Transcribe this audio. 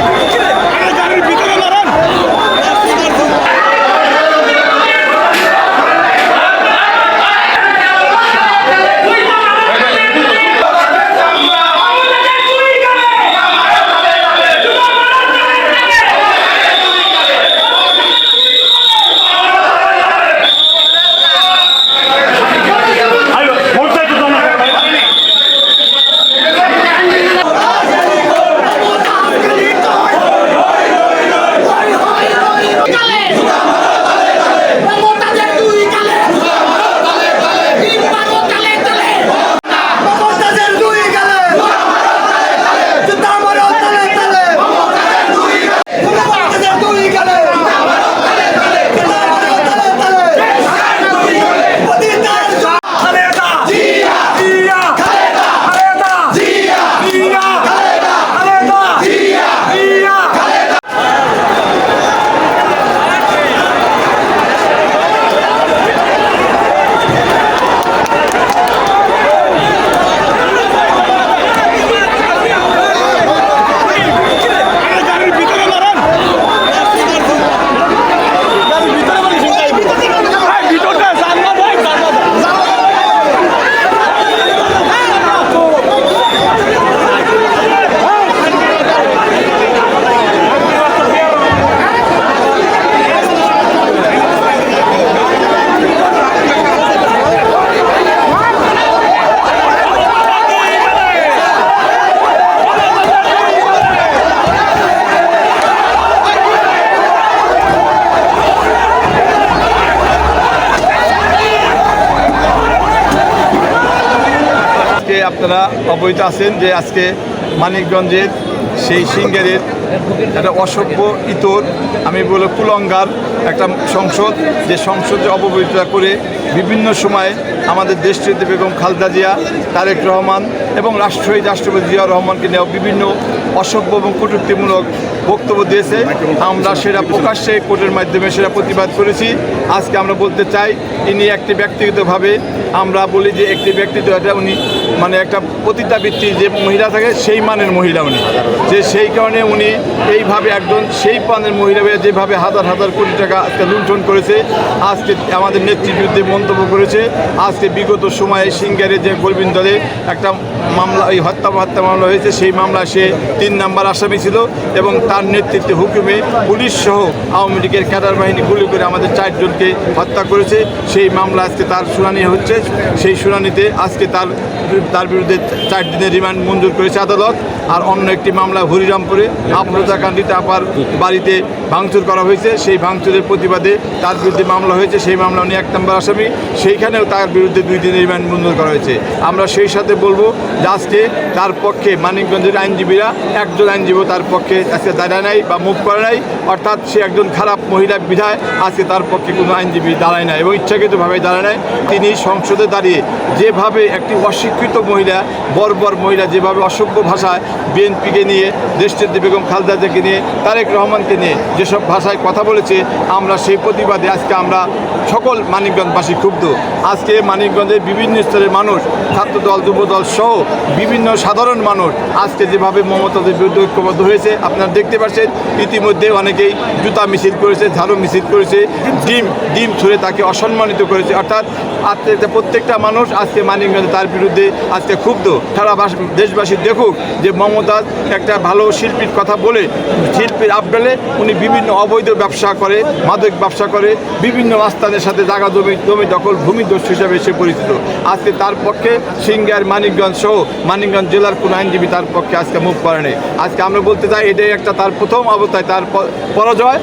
Thank you. আপনারা অবহিত আছেন যে আজকে মানিকগঞ্জের সেই সিঙ্গারের একটা অসভ্য ইতর, আমি বলব কুলঙ্গার একটা সংসদ, যে সংসদে অবহিত করে বিভিন্ন সময়ে আমাদের দেশটিতে বেগম খালদা জিয়া, তারেক রহমান এবং রাষ্ট্রহিত রাষ্ট্রপতি জিয়া রহমানকে নেওয়া বিভিন্ন অসভ্য এবং কটূক্তিমূলক বক্তব্য দিয়েছে। আমরা সেটা প্রকাশ্যে কোর্টের মাধ্যমে সেটা প্রতিবাদ করেছি। আজকে আমরা বলতে চাই, ইনি একটি ব্যক্তিগতভাবে আমরা বলি যে একটি ব্যক্তিত্ব, এটা উনি মানে একটা পতিতাবৃত্তি যে মহিলা থাকে, সেই মানের মহিলা উনি। যে সেই কারণে উনি এইভাবে একজন, সেই পানের মহিলা যেভাবে হাজার হাজার কোটি টাকা আজকে লুণ্ঠন করেছে, আজকে আমাদের নেত্রীর বিরুদ্ধে মন্তব্য করেছে, আজকে বিগত সময়ে সিঙ্গারে যে গোলবিন দলে একটা মামলা, এই হত্যা হত্যা মামলা হয়েছে, সেই মামলা সে তিন নাম্বার আসামি ছিল এবং তার নেতৃত্বে হুকুমে পুলিশ সহ আওয়ামী লীগের ক্যাডার বাহিনী গুলি করে আমাদের চারজনকে হত্যা করেছে। সেই মামলা আজকে তার শুনানি হচ্ছে, সেই শুনানিতে আজকে তার তার বিরুদ্ধে চার দিনের রিমান্ড মঞ্জুর করেছে আদালত। আর অন্য একটি মামলা হরিরামপুরে আফরোজা আপার বাড়িতে ভাঙচুর করা হয়েছে। সেই ভাঙচুরের প্রতিবাদে তার বিরুদ্ধে মামলা হয়েছে। সেই মামলা উনি এক নম্বর আসামি, সেইখানেও তার বিরুদ্ধে দুই দিনের রিমান্ড মঞ্জুর করা হয়েছে। আমরা সেই সাথে বলব আজকে তার পক্ষে মানিকগঞ্জের আইনজীবীরা একজন আইনজীবী তার পক্ষে আজকে দাঁড়ায় নাই বা মুখ করে নাই। অর্থাৎ সে একজন খারাপ মহিলা বিধায় আজকে তার পক্ষে কোনো আইনজীবী দাঁড়ায় না এবং ইচ্ছাকৃতভাবে দাঁড়ায় নাই। তিনি সংসদে দাঁড়িয়ে যেভাবে একটি অশিক্ষিত মহিলা, বর্বর মহিলা যেভাবে অসভ্য ভাষায় বিএনপিকে নিয়ে, দেশটির বেগম খালদা নিয়ে, তারেক রহমানকে নিয়ে যেসব ভাষায় কথা বলেছে, আমরা সেই প্রতিবাদে আজকে আমরা সকল মানিকগঞ্জবাসী ক্ষুব্ধ। আজকে মানিকগঞ্জের বিভিন্ন স্তরের মানুষ, ছাত্রদল, যুবদল সহ বিভিন্ন সাধারণ মানুষ আজকে যেভাবে মমতাদের বিরুদ্ধে ঐক্যবদ্ধ হয়েছে, আপনারা দেখতে পাচ্ছেন, ইতিমধ্যে অনেকেই জুতা মিছিল করেছে, ঝাড়ু মিছিল করেছে, ডিম ডিম ছুঁড়ে তাকে অসম্মানিত করেছে। অর্থাৎ আজকে প্রত্যেকটা মানুষ আজকে মানিকগঞ্জে তার বিরুদ্ধে আজকে ক্ষুব্ধ। সারা দেশবাসী দেখুক যে মমতাজ একটা ভালো শিল্পীর কথা বলে, শিল্পীর আবডালে উনি বিভিন্ন অবৈধ ব্যবসা করে, মাদক ব্যবসা করে, বিভিন্ন আস্থানের সাথে জায়গা জমি জমি দখল, ভূমিদস্যু হিসাবে সে পরিচিত। আজকে তার পক্ষে সিঙ্গার, মানিকগঞ্জ সহ মানিকগঞ্জ জেলার কোনো আইনজীবী তার পক্ষে আজকে মুখ করেনি। আজকে আমরা বলতে চাই এটাই একটা তার প্রথম অবস্থায়, তার পরাজয়।